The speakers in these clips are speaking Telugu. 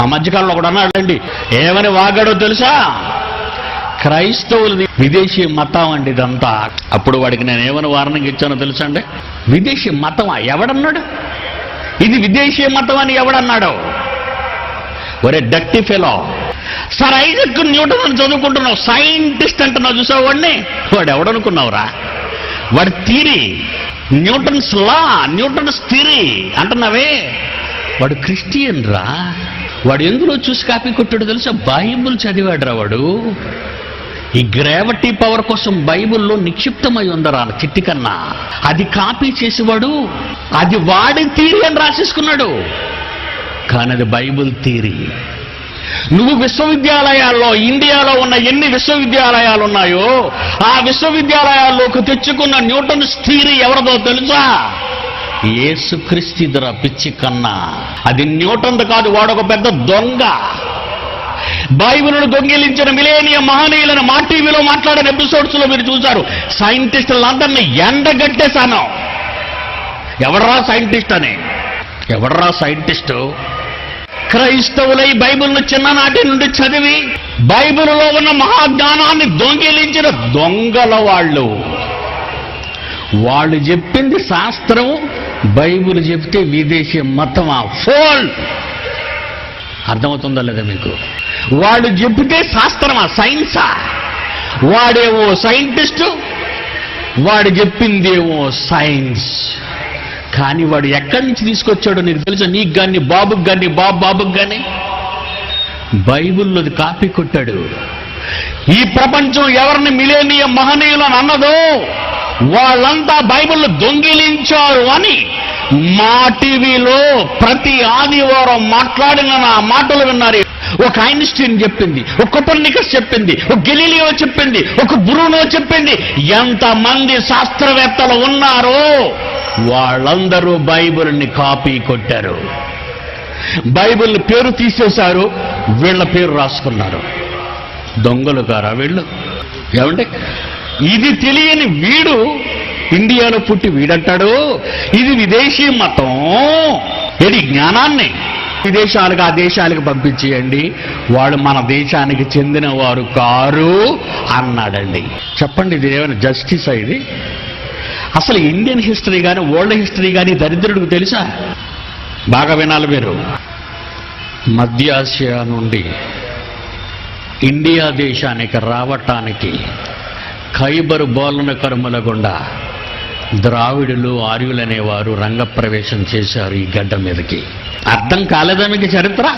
ఆ మధ్యకాలంలో ఒకడు అన్నాడండి ఏమని వాగాడో తెలుసా? క్రైస్తవులని విదేశీ మతం అండి ఇదంతా. అప్పుడు వాడికి నేను ఏమని వార్నింగ్ ఇచ్చానో తెలుసా అండి? విదేశీ మతమా? ఎవడన్నాడు? ఇది విదేశీ మతం అని ఎవడన్నాడు? ఒరే డక్టి ఫెలో. సార్ ఐజక్ న్యూటన్ అని చదువుకుంటున్నావు సైంటిస్ట్ అంటున్నావు చూసావు వాడిని? వాడు ఎవడనుకున్నావురా? వాడి theory Newton's law Newton's theory అంటున్నావే. వాడు క్రిస్టియన్ రా వాడు ఎందులో చూసి కాపీ కొట్టాడు తెలుసా? బైబుల్ చదివాడురా వాడు. ఈ గ్రావిటీ పవర్ కోసం బైబుల్లో నిక్షిప్తమై ఉందరా చిట్టి కన్నా. అది కాపీ చేసేవాడు అది వాడి థీరీ అని రాసేసుకున్నాడు. కానీ అది బైబుల్ థీరీ నువ్వు విశ్వవిద్యాలయాల్లో ఇండియాలో ఉన్న ఎన్ని విశ్వవిద్యాలయాలు ఉన్నాయో ఆ విశ్వవిద్యాలయాల్లోకి తెచ్చుకున్న న్యూటన్స్ థీరీ ఎవరిదో తెలుసా? ఏసుక్రీస్తుదర పిచ్చి కన్నా. అది న్యూటన్ కాదు వాడొక పెద్ద దొంగ. బైబిల్ను దొంగిలించిన మిలేనియ మహనీయులను మా టీవీలో మాట్లాడిన ఎపిసోడ్స్లో మీరు చూశారు. సైంటిస్టులందరినీ ఎండగట్టేశాను. ఎవడరా సైంటిస్ట్ అని? ఎవడరా సైంటిస్టు? క్రైస్తవులై బైబిల్ను చిన్ననాటి నుండి చదివి బైబిల్లో ఉన్న మహాజ్ఞానాన్ని దొంగిలించిన దొంగల వాళ్ళు. వాళ్ళు చెప్పింది శాస్త్రం బైబిల్ చెప్తే విదేశీ మతమా ఫోల్. అర్థమవుతుందా లేదా మీకు? వాళ్ళు చెప్తే శాస్త్రమా సైన్సా వాడేవో సైంటిస్టు వాడు చెప్పిందేమో సైన్స్ కానీ వాడు ఎక్కడి నుంచి తీసుకొచ్చాడో నీకు తెలుసా? నీకు కానీ బాబుకి కానీ బాబు బాబుకి కానీ బైబిల్లోది కాపీ కొట్టాడు. ఈ ప్రపంచం ఎవరిని మిలేనియం మహనీయులను అన్నదో వాళ్ళంతా బైబిల్ దొంగిలించారు అని మా టీవీలో ప్రతి ఆదివారం మాట్లాడిన నా మాటలు విన్నారు. ఒక ఐన్స్టీన్ చెప్పింది ఒక కొపర్నికస్ చెప్పింది ఒక గెలీలియో చెప్పింది ఒక బ్రూనో చెప్పింది. ఎంతమంది శాస్త్రవేత్తలు ఉన్నారో వాళ్ళందరూ బైబిల్ని కాపీ కొట్టారు. బైబిల్ పేరు తీసేశారు వీళ్ళ పేరు రాసుకున్నారు. దొంగలు కారా వీళ్ళు? ఏమంటే ఇది తెలియని వీడు ఇండియాలో పుట్టి వీడంటాడు. ఇది విదేశీ మతం. ఇది జ్ఞానాన్ని? విదేశాలకు ఆ దేశాలకు పంపించేయండి. వాళ్ళు మన దేశానికి చెందిన వారు కారు అన్నాడండి. చెప్పండి ఇది ఏమైనా జస్టిస్ ఇది? అసలు ఇండియన్ హిస్టరీ కానీ వరల్డ్ హిస్టరీ కానీ దరిద్రుడికి తెలుసా? బాగా వినాలి మీరు. మధ్య ఆసియా నుండి ఇండియా దేశానికి రావటానికి ఖైబర్ బోలన కర్మల గుండా ద్రావిడులు ఆర్యులనేవారు రంగప్రవేశం చేశారు ఈ గడ్డ మీదకి. అర్థం కాలేదానికి చరిత్ర?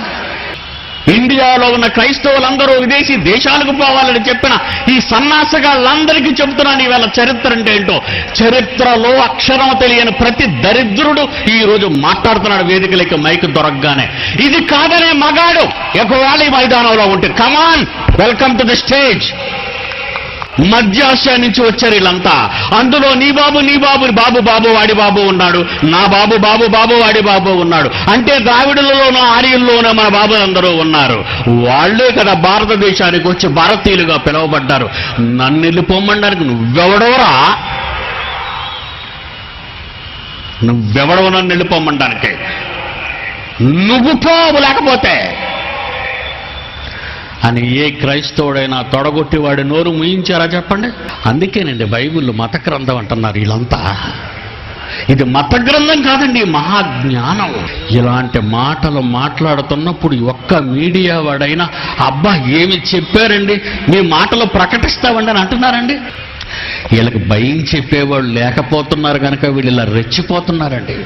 ఇండియాలో ఉన్న క్రైస్తవులందరూ విదేశీ దేశాలకు పోవాలని చెప్పిన ఈ సన్నాసగాళ్ళందరికీ చెబుతున్నాను ఈవేళ చరిత్ర అంటే ఏంటో? చరిత్రలో అక్షరం తెలియని ప్రతి దరిద్రుడు ఈ రోజు మాట్లాడుతున్నాడు వేదికలకి మైక్ దొరకగానే. ఇది కాదనే మగాడు. ఒకవేళ ఈ మైదానంలో ఉంటే come on welcome to the stage మధ్యాసియా నుంచి వచ్చారు వీళ్ళంతా. అందులో నీ బాబు నీ బాబు బాబు బాబు వాడి బాబు ఉన్నాడు. నా బాబు బాబు బాబు వాడి బాబు ఉన్నాడు. అంటే ద్రావిడులలోనూ ఆర్యుల్లోనూ మన బాబులందరూ ఉన్నారు. వాళ్ళే కదా భారతదేశానికి వచ్చి భారతీయులుగా పిలువబడ్డారు. నన్ను వెళ్ళిపోమనడానికి నువ్వెవడవరా? నువ్వెవడవు నన్ను వెళ్ళిపోమనడానికి నువ్వు పోవు లేకపోతే. కానీ ఏ క్రైస్తవుడైనా తొడగొట్టివాడి నోరు ముయించారా చెప్పండి? అందుకేనండి బైబిల్ మత గ్రంథం అంటున్నారు వీళ్ళంతా. ఇది మత గ్రంథం కాదండి మహాజ్ఞానం. ఇలాంటి మాటలు మాట్లాడుతున్నప్పుడు ఒక్క మీడియా వాడైనా అబ్బా ఏమి చెప్పారండి? మీ మాటలు ప్రకటిస్తామండి అని అంటున్నారండి? వీళ్ళకి భయం చెప్పేవాళ్ళు లేకపోతున్నారు కనుక వీళ్ళు ఇలా రెచ్చిపోతున్నారండి.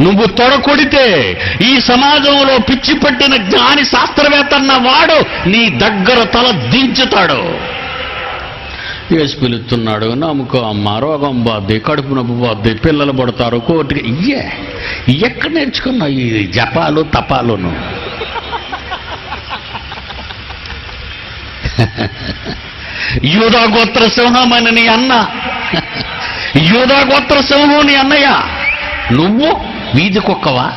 నువ్వు తొడకొడితే ఈ సమాజంలో పిచ్చి పట్టిన జ్ఞాని శాస్త్రవేత్త అన్న వాడు నీ దగ్గర తల దించుతాడు. వేసి పిలుస్తున్నాడు నమ్ముకో అమ్మ రోగం పోద్ది కడుపు నొప్పి పోద్ది పిల్లలు పడతారు కోర్టుకి ఇయ్యే. ఎక్కడ నేర్చుకున్నావు ఈ జపాలు తపాలును? యూదా గోత్ర సింహం అని నీ అన్న. యూదా గోత్ర సింహం నీ అన్నయ్య. నువ్వు వీధి కుక్కవా?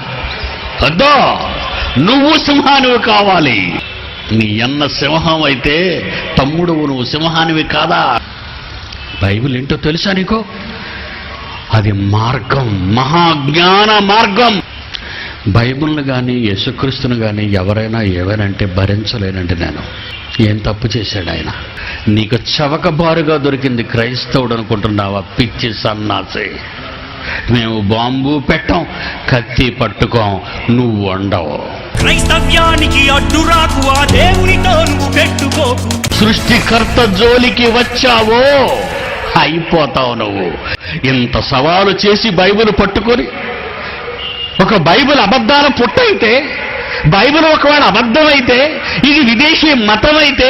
వద్దో నువ్వు సింహానివి కావాలి. నీ అన్న సింహం అయితే తమ్ముడు నువ్వు సింహానివి కాదా? బైబిల్ ఏంటో తెలుసా నీకు? అది మార్గం మహాజ్ఞాన మార్గం. బైబిల్ను కానీ యేసుక్రీస్తుని కానీ ఎవరైనా ఏవైనంటే భరించలేనండి నేను. ఏం తప్పు చేశాడు ఆయన? నీకు చవకబారుగా దొరికింది క్రైస్తవుడు అనుకుంటున్నావా పిచ్చి సన్నాసే? మేము బాంబు పెట్టం కత్తి పట్టుకోం నువ్వు వండవు. క్రైస్తవ్యానికి అడ్డురాకు ఆ దేవునితో నువ్వు పెట్టుకోకు. సృష్టికర్త జోలికి వచ్చావో అయిపోతావు నువ్వు. ఇంత సవాలు చేసి బైబిల్ పట్టుకొని ఒక బైబిల్ అబద్ధాల పుట్టయితే బైబిల్ ఒకవేళ అబద్ధమైతే ఇది విదేశీ మతం అయితే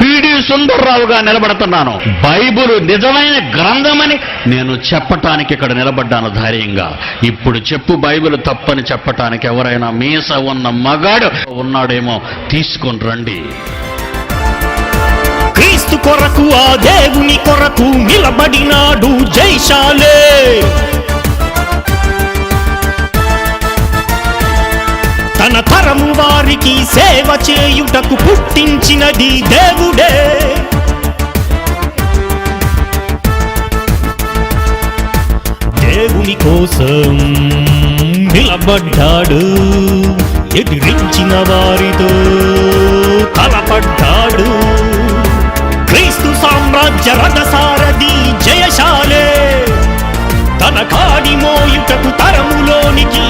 పిడి సుందర్రావుగా నిలబడుతున్నాను. బైబిల్ నిజమైన గ్రంథమని నేను చెప్పటానికి ఇక్కడ నిలబడ్డాను ధైర్యంగా. ఇప్పుడు చెప్పు బైబిల్ తప్పని చెప్పటానికి ఎవరైనా మీస ఉన్న మగాడు ఉన్నాడేమో తీసుకొని రండి. క్రీస్తు కొరకు ఆ దేవుని కొరకు నిలబడినాడు జైశాలే తన తరము వారికి సేవ చేయుటకు పుట్టించినది దేవుడే. దేవుని కోసం నిలబడ్డాడు ఎదిరించిన వారితో తలపడ్డాడు క్రీస్తు సామ్రాజ్య రథసారథి జయశాలే. తన కాడి మోయుటకు తరములోనికి